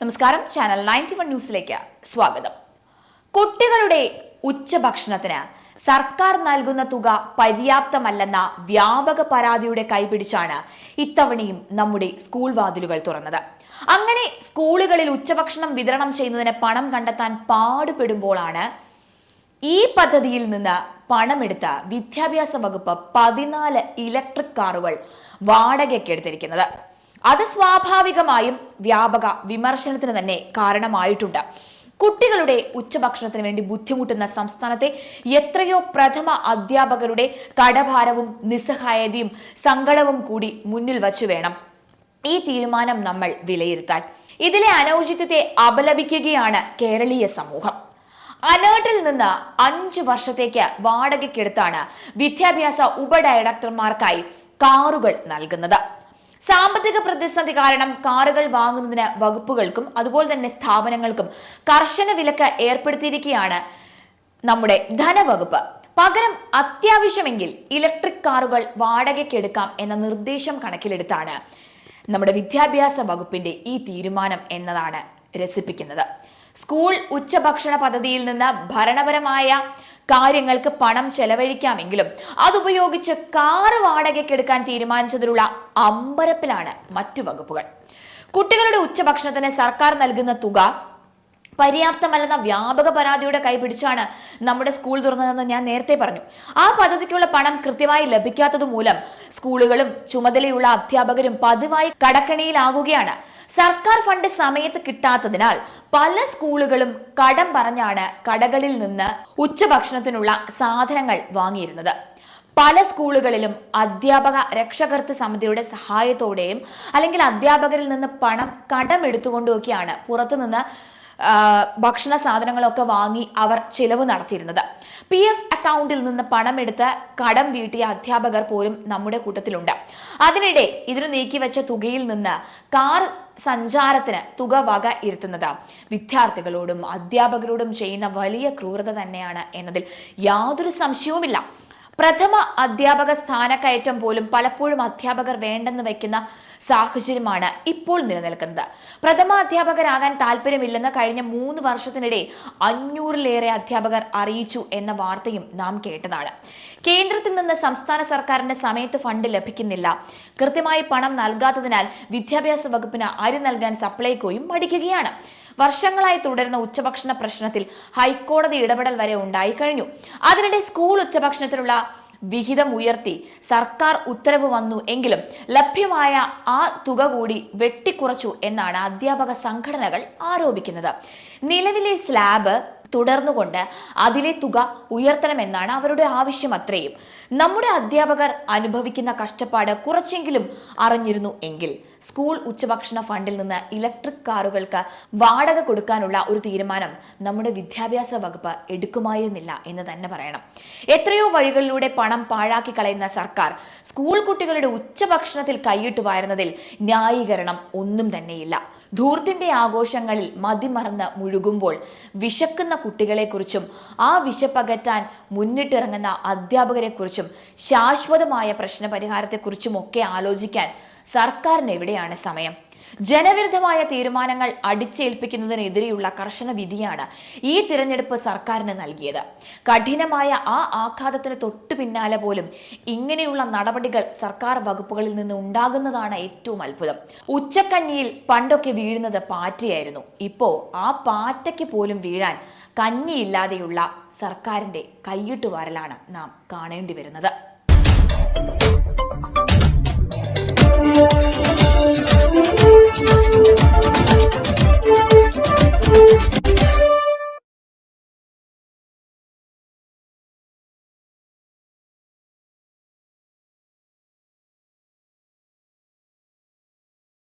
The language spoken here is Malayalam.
നമസ്കാരം. ചാനൽ നയന്റി വൺ ന്യൂസിലേക്ക് സ്വാഗതം. കുട്ടികളുടെ ഉച്ചഭക്ഷണത്തിന് സർക്കാർ നൽകുന്ന തുക പര്യാപ്തമല്ലെന്ന വ്യാപക പരാതിയുടെ കൈപിടിച്ചാണ് ഇത്തവണയും നമ്മുടെ സ്കൂൾ വാതിലുകൾ തുറന്നത്. അങ്ങനെ സ്കൂളുകളിൽ ഉച്ചഭക്ഷണം വിതരണം ചെയ്യുന്നതിന് പണം കണ്ടെത്താൻ പാടുപെടുമ്പോഴാണ് ഈ പദ്ധതിയിൽ നിന്ന് പണമെടുത്ത വിദ്യാഭ്യാസ വകുപ്പ് പതിനാല് ഇലക്ട്രിക് കാറുകൾ വാടകയ്ക്ക് എടുത്തിരിക്കുന്നത് അത് സ്വാഭാവികമായും വ്യാപക വിമർശനത്തിന് തന്നെ കാരണമായിട്ടുണ്ട്. കുട്ടികളുടെ ഉച്ചഭക്ഷണത്തിന് വേണ്ടി ബുദ്ധിമുട്ടുന്ന സംസ്ഥാനത്തെ എത്രയോ പ്രഥമ അധ്യാപകരുടെ കടഭാരവും നിസ്സഹായതയും സങ്കടവും കൂടി മുന്നിൽ വച്ചു വേണം ഈ തീരുമാനം നമ്മൾ വിലയിരുത്താൻ. ഇതിലെ അനൗചിത്യത്തെ അപലപിക്കുകയാണ് കേരളീയ സമൂഹം. അനേർട്ടിൽ നിന്ന് അഞ്ചു വർഷത്തേക്ക് വാടകയ്ക്കെടുത്താണ് വിദ്യാഭ്യാസ ഉപഡയറക്ടർമാർക്കായി കാറുകൾ നൽകുന്നത്. സാമ്പത്തിക പ്രതിസന്ധി കാരണം കാറുകൾ വാങ്ങുന്നതിന് വകുപ്പുകൾക്കും അതുപോലെ തന്നെ സ്ഥാപനങ്ങൾക്കും കർശന വിലക്ക് ഏർപ്പെടുത്തിയിരിക്കുകയാണ് നമ്മുടെ ധനവകുപ്പ്. പകരം അത്യാവശ്യമെങ്കിൽ ഇലക്ട്രിക് കാറുകൾ വാടകയ്ക്കെടുക്കാം എന്ന നിർദ്ദേശം കണക്കിലെടുത്താണ് നമ്മുടെ വിദ്യാഭ്യാസ വകുപ്പിന്റെ ഈ തീരുമാനം എന്നതാണ് രസിപ്പിക്കുന്നത്. സ്കൂൾ ഉച്ചഭക്ഷണ പദ്ധതിയിൽ നിന്ന് ഭരണപരമായ കാര്യങ്ങൾക്ക് പണം ചെലവഴിക്കാമെങ്കിലും അതുപയോഗിച്ച് കാറ് വാടകയ്ക്കെടുക്കാൻ തീരുമാനിച്ചതിലുള്ള അമ്പരപ്പിലാണ് മറ്റു വകുപ്പുകൾ. കുട്ടികളുടെ ഉച്ചഭക്ഷണത്തിന് സർക്കാർ നൽകുന്ന തുക പര്യാപ്തമല്ലെന്ന വ്യാപക പരാതിയുടെ കൈപിടിച്ചാണ് നമ്മുടെ സ്കൂൾ തുറന്നതെന്ന് ഞാൻ നേരത്തെ പറഞ്ഞു. ആ പദ്ധതിക്കുള്ള പണം കൃത്യമായി ലഭിക്കാത്തത് മൂലം സ്കൂളുകളും ചുമതലയുള്ള അധ്യാപകരും പതിവായി കടക്കണിയിലാകുകയാണ് സർക്കാർ ഫണ്ട് സമയത്ത് കിട്ടാത്തതിനാൽ പല സ്കൂളുകളും കടം പറഞ്ഞാണ് കടകളിൽ നിന്ന് ഉച്ചഭക്ഷണത്തിനുള്ള സാധനങ്ങൾ വാങ്ങിയിരുന്നത്. പല സ്കൂളുകളിലും അധ്യാപക രക്ഷകർത്തൃ സമിതിയുടെ സഹായത്തോടെയും അല്ലെങ്കിൽ അധ്യാപകരിൽ നിന്ന് പണം കടമെടുത്തുകൊണ്ടുമൊക്കെയാണ് പുറത്തുനിന്ന് ഭക്ഷണ സാധനങ്ങളൊക്കെ വാങ്ങി അവർ ചിലവ് നടത്തിയിരുന്നത്. പി എഫ് അക്കൗണ്ടിൽ നിന്ന് പണമെടുത്ത് കടം വീട്ടിയ അധ്യാപകർ പോലും നമ്മുടെ കൂട്ടത്തിലുണ്ട്. അതിനിടെ ഇതിനു നീക്കിവെച്ച തുകയിൽ നിന്ന് കാർ സഞ്ചാരത്തിന് തുക വക ഇരുത്തുന്നത് വിദ്യാർത്ഥികളോടും അധ്യാപകരോടും ചെയ്യുന്ന വലിയ ക്രൂരത തന്നെയാണ് എന്നതിൽ യാതൊരു സംശയവുമില്ല. പ്രഥമ അധ്യാപക സ്ഥാനക്കയറ്റം പോലും പലപ്പോഴും അധ്യാപകർ വേണ്ടെന്ന് വെക്കുന്ന സാഹചര്യമാണ് ഇപ്പോൾ നിലനിൽക്കുന്നത്. പ്രഥമ അധ്യാപകരാകാൻ താല്പര്യമില്ലെന്ന് കഴിഞ്ഞ മൂന്ന് വർഷത്തിനിടെ അഞ്ഞൂറിലേറെ അധ്യാപകർ അറിയിച്ചു എന്ന വാർത്തയും നാം കേട്ടതാണ്. കേന്ദ്രത്തിൽ നിന്ന് സംസ്ഥാന സർക്കാരിന്റെ സമയത്ത് ഫണ്ട് ലഭിക്കുന്നില്ല. കൃത്യമായി പണം നൽകാത്തതിനാൽ വിദ്യാഭ്യാസ വകുപ്പിന് അരി നൽകാൻ സപ്ലൈകോയും മടിക്കുകയാണ്. വർഷങ്ങളായി തുടരുന്ന ഉച്ചഭക്ഷണ പ്രശ്നത്തിൽ ഹൈക്കോടതി ഇടപെടൽ വരെ ഉണ്ടായി കഴിഞ്ഞു. അതിനിടെ സ്കൂൾ ഉച്ചഭക്ഷണത്തിനുള്ള വിഹിതം ഉയർത്തി. സർക്കാർ ഉത്തരവ് വന്നു എങ്കിലും ലഭ്യമായ ആ തുക കൂടി വെട്ടിക്കുറച്ചു എന്നാണ് അധ്യാപക സംഘടനകൾ ആരോപിക്കുന്നത്. നിലവിലെ സ്ലാബ് തുടർന്നുകൊണ്ട് അതിലെ തുക ഉയർത്തണമെന്നാണ് അവരുടെ ആവശ്യം അത്രയും. നമ്മുടെ അധ്യാപകർ അനുഭവിക്കുന്ന കഷ്ടപ്പാട് കുറച്ചെങ്കിലും അറിഞ്ഞിരുന്നു എങ്കിൽ സ്കൂൾ ഉച്ചഭക്ഷണ ഫണ്ടിൽ നിന്ന് ഇലക്ട്രിക് കാറുകൾക്ക് വാടക കൊടുക്കാനുള്ള ഒരു തീരുമാനം നമ്മുടെ വിദ്യാഭ്യാസ വകുപ്പ് എടുക്കുമായിരുന്നില്ല എന്ന് തന്നെ പറയണം. എത്രയോ വഴികളിലൂടെ പണം പാഴാക്കി കളയുന്ന സർക്കാർ സ്കൂൾ കുട്ടികളുടെ ഉച്ചഭക്ഷണത്തിൽ കൈയിട്ട് വാരുന്നതിൽ ന്യായീകരണം ഒന്നും തന്നെയില്ല. ധൂർത്തിന്റെ ആഘോഷങ്ങളിൽ മതിമറന്ന് മുഴുകുമ്പോൾ വിശക്കുന്ന കുട്ടികളെക്കുറിച്ചും ആ വിശപ്പകറ്റാൻ മുന്നിട്ടിറങ്ങുന്ന അധ്യാപകരെക്കുറിച്ചും ശാശ്വതമായ പ്രശ്നപരിഹാരത്തെക്കുറിച്ചും ഒക്കെ ആലോചിക്കാൻ സർക്കാരിന് എവിടെയാണ് സമയം? ജനവിരുദ്ധമായ തീരുമാനങ്ങൾ അടിച്ചേൽപ്പിക്കുന്നതിനെതിരെയുള്ള കർശന വിധിയാണ് ഈ തിരഞ്ഞെടുപ്പ് സർക്കാരിന് നൽകിയത്. കഠിനമായ ആ ആഘാതത്തിന് തൊട്ടു പിന്നാലെ പോലും ഇങ്ങനെയുള്ള നടപടികൾ സർക്കാർ വകുപ്പുകളിൽ നിന്ന് ഉണ്ടാകുന്നതാണ് ഏറ്റവും അത്ഭുതം. ഉച്ചക്കഞ്ഞിയിൽ പണ്ടൊക്കെ വീഴുന്നത് പാറ്റയായിരുന്നു. ഇപ്പോ ആ പാറ്റയ്ക്ക് പോലും വീഴാൻ കഞ്ഞിയില്ലാതെയുള്ള സർക്കാരിന്റെ കൈയിട്ടുവാരലാണ് നാം കാണേണ്ടി വരുന്നത്.